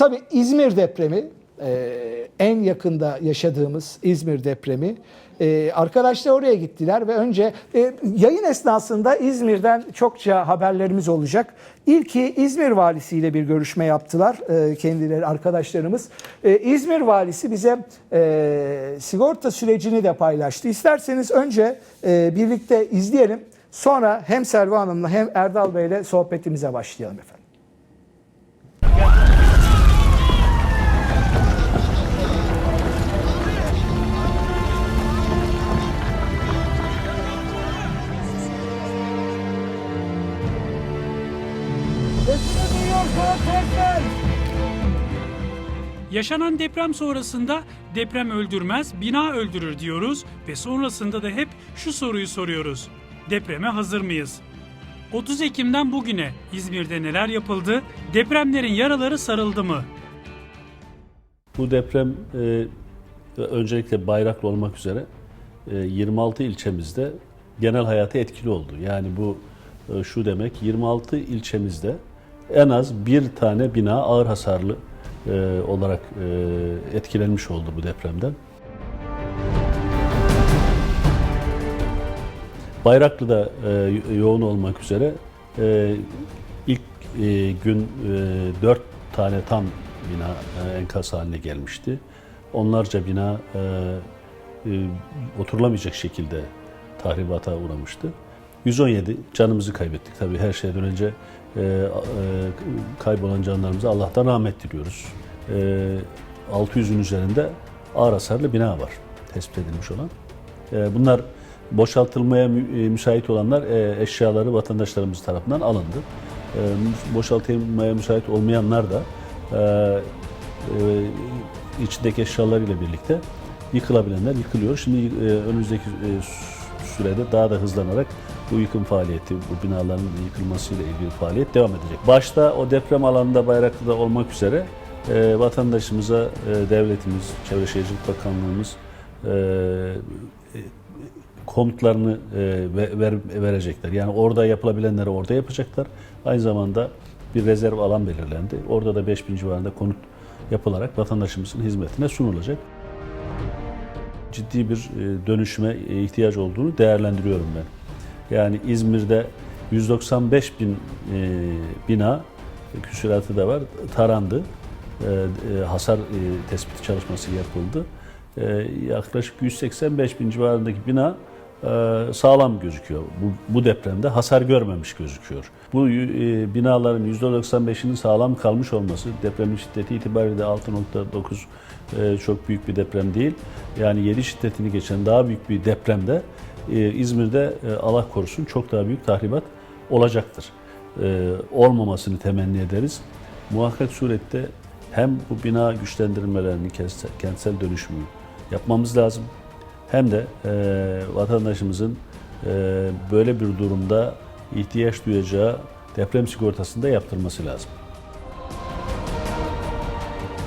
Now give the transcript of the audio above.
tabii İzmir depremi e, en yakında yaşadığımız İzmir depremi. E, arkadaşlar oraya gittiler ve önce e, yayın esnasında İzmir'den çokça haberlerimiz olacak. İlki İzmir valisiyle bir görüşme yaptılar e, kendileri arkadaşlarımız. E, İzmir valisi bize e, sigorta sürecini de paylaştı. İsterseniz önce e, birlikte izleyelim. Sonra hem Serva Hanım'la hem Erdal Bey'le sohbetimize başlayalım efendim. Yaşanan deprem sonrasında deprem öldürmez, bina öldürür diyoruz ve sonrasında da hep şu soruyu soruyoruz. Depreme hazır mıyız? 30 Ekim'den bugüne İzmir'de neler yapıldı? Depremlerin yaraları sarıldı mı? Bu deprem e, öncelikle Bayraklı olmak üzere e, 26 ilçemizde genel hayata etkili oldu. Yani bu e, şu demek 26 ilçemizde en az bir tane bina ağır hasarlı e, olarak e, etkilenmiş oldu bu depremden. Bayraklı'da e, yoğun olmak üzere e, ilk e, gün e, 4 tane tam bina e, enkaz haline gelmişti. Onlarca bina e, e, oturulamayacak şekilde tahribata uğramıştı. 117 canımızı kaybettik. Tabii her şeyden önce kaybolan canlarımıza Allah'tan rahmet diliyoruz. E, 600'ün üzerinde ağır hasarlı bina var tespit edilmiş olan. E, bunlar boşaltılmaya e, müsait olanlar e, eşyaları vatandaşlarımız tarafından alındı. E, boşaltılmaya müsait olmayanlar da e, e, içindeki eşyalarıyla birlikte yıkılabilenler yıkılıyor. Şimdi e, önümüzdeki e, sü- sürede daha da hızlanarak bu yıkım faaliyeti, bu binaların yıkılmasıyla ilgili faaliyet devam edecek. Başta o deprem alanında Bayraklı'da olmak üzere e, vatandaşımıza e, devletimiz, Çevre Şehircilik Bakanlığımız e, e, komutlarını e, ve- ver, verecekler. Yani orada yapılabilenleri orada yapacaklar. Aynı zamanda bir rezerv alan belirlendi. Orada da 5000 civarında konut yapılarak vatandaşımızın hizmetine sunulacak. Ciddi bir e, dönüşüme ihtiyaç olduğunu değerlendiriyorum ben. Yani İzmir'de 195 bin e, bina küsuratı da var tarandı. E, e, hasar e, tespiti çalışması yapıldı. E, yaklaşık 185 bin civarındaki bina e, sağlam gözüküyor. Bu, bu depremde hasar görmemiş gözüküyor. Bu e, binaların %95'inin sağlam kalmış olması depremin şiddeti itibariyle 6.9 e, çok büyük bir deprem değil. Yani 7 şiddetini geçen daha büyük bir depremde İzmir'de e, Allah korusun çok daha büyük tahribat olacaktır. E, olmamasını temenni ederiz. Muhakkak surette hem bu bina güçlendirmelerini, kentsel, dönüşümü yapmamız lazım. Hem de e, vatandaşımızın e, böyle bir durumda ihtiyaç duyacağı deprem sigortasını da yaptırması lazım.